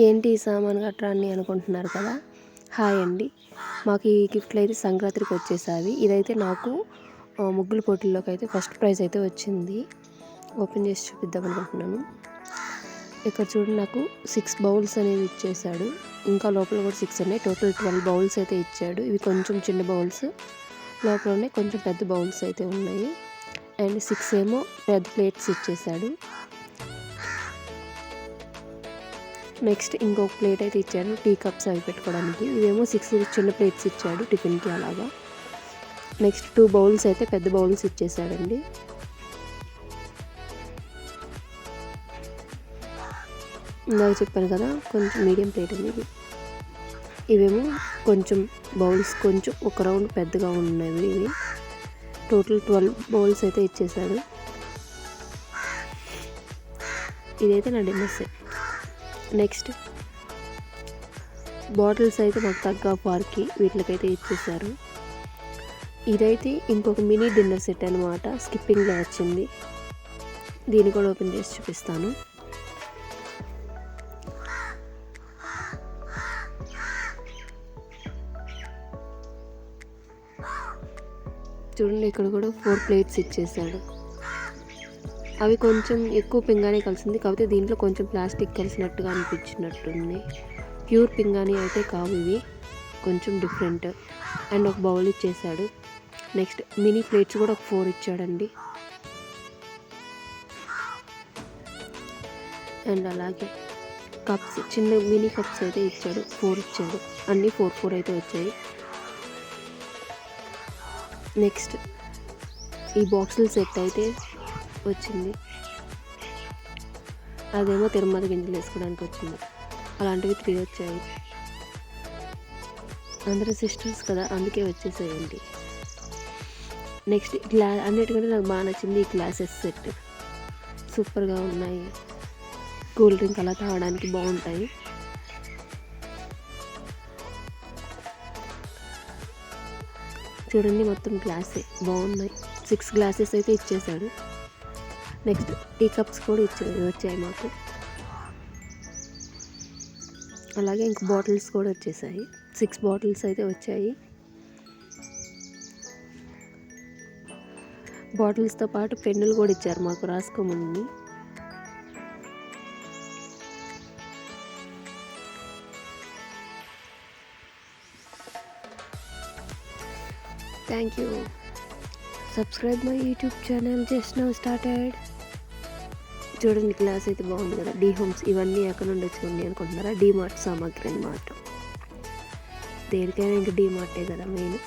ఏంటి ఈ సామాన్ గట్రా అని అనుకుంటున్నారు కదా? హాయ్ అండి. మాకు ఈ గిఫ్ట్లు అయితే సంక్రాంతికి వచ్చేసావి ఇదైతే నాకు ముగ్గుల పోటీల్లోకి అయితే ఫస్ట్ ప్రైజ్ అయితే వచ్చింది. ఓపెన్ చేసి చూపిద్దాం అనుకుంటున్నాను. ఇక్కడ చూడండి నాకు సిక్స్ బౌల్స్ అనేవి ఇచ్చేసాడు ఇంకా లోపల కూడా సిక్స్ ఉన్నాయి. టోటల్ ట్వెల్వ్ బౌల్స్ అయితే ఇచ్చాడు. ఇవి కొంచెం చిన్న బౌల్స్. లోపలనే కొంచెం పెద్ద బౌల్స్ అయితే ఉన్నాయి. అండ్ సిక్స్ ఏమో పెద్ద ప్లేట్స్ ఇచ్చేసాడు నెక్స్ట్ ఇంకొక ప్లేట్ అయితే ఇచ్చాడు టీ కప్స్ అవి పెట్టుకోవడానికి. ఇవేమో సిక్స్ చిన్న ప్లేట్స్ ఇచ్చాడు టిఫిన్కి అలాగా. నెక్స్ట్ టూ బౌల్స్ అయితే పెద్ద బౌల్స్ ఇచ్చేసాడండి. ఇందాక చెప్పాను కదా కొంచెం మీడియం ప్లేట్ అనేది. ఇవేమో కొంచెం బౌల్స్ కొంచెం ఒక రౌండ్ పెద్దగా ఉన్నవి ఇవి. టోటల్ ట్వెల్వ్ బౌల్స్ అయితే ఇచ్చేసాడు. ఇదైతే నా డిన్నర్ సెట్. నెక్స్ట్ బాటిల్స్ అయితే మాకు తగ్గ పార్కి వీటికైతే ఇచ్చేసారు ఇదైతే ఇంకొక మినీ డిన్నర్ సెట్ అనమాట స్కిప్పింగ్లో వచ్చింది. దీన్ని కూడా ఓపెన్ చేసి చూపిస్తాను. చూడండి ఇక్కడ కూడా ఫోర్ ప్లేట్స్ ఇచ్చేసాడు అవి కొంచెం ఎక్కువ పింగాణి కలిసింది కాకపోతే దీంట్లో కొంచెం ప్లాస్టిక్ కలిసినట్టుగా అనిపించినట్టుంది. ప్యూర్ పింగాణి అయితే కావు ఇవి. కొంచెం డిఫరెంట్. అండ్ ఒక బౌల్ ఇచ్చేసాడు నెక్స్ట్ మినీ ప్లేట్స్ కూడా ఒక ఫోర్ ఇచ్చాడండి. అండ్ అలాగే కప్స్ చిన్న మినీ కప్స్ అయితే ఇచ్చాడు. ఫోర్ ఇచ్చాడు. అన్నీ ఫోర్ ఫోర్ అయితే వచ్చాయి. నెక్స్ట్ ఈ బాక్సులు సెట్ అయితే వచ్చింది. అదేమో తిరుమల గింజలు వేసుకోవడానికి వచ్చింది. అలాంటివి త్రీ వచ్చాయి. అందరూ సిస్టర్స్ కదా అందుకే వచ్చేసాయండి. నెక్స్ట్ గ్లా అన్నిటికంటే నాకు బాగా నచ్చింది ఈ గ్లాసెస్ సెట్. సూపర్గా ఉన్నాయి. కూల్ డ్రింక్ అలా తాగడానికి బాగుంటాయి. చూడండి మొత్తం గ్లాసే బాగున్నాయి. సిక్స్ గ్లాసెస్ అయితే ఇచ్చేసాడు నెక్స్ట్ టీ కప్స్ కూడా ఇచ్చి వచ్చాయి మాకు. అలాగే ఇంక బాటిల్స్ కూడా వచ్చేసాయి. సిక్స్ బాటిల్స్ అయితే వచ్చాయి. బాటిల్స్తో పాటు పెన్నులు కూడా ఇచ్చారు మాకు రాసుకోమని. Thank you subscribe my YouTube channel just now started చూడండి క్లాస్ అయితే బాగుంది కదా. డీ హోమ్స్ ఇవన్నీ ఎక్కడ నుండి వచ్చింది అనుకుంటున్నారా? డీమార్ట్ సామాగ్రి అన్నమాట. దేనికైనా ఇంకా డీమార్టే కదా మెయిన్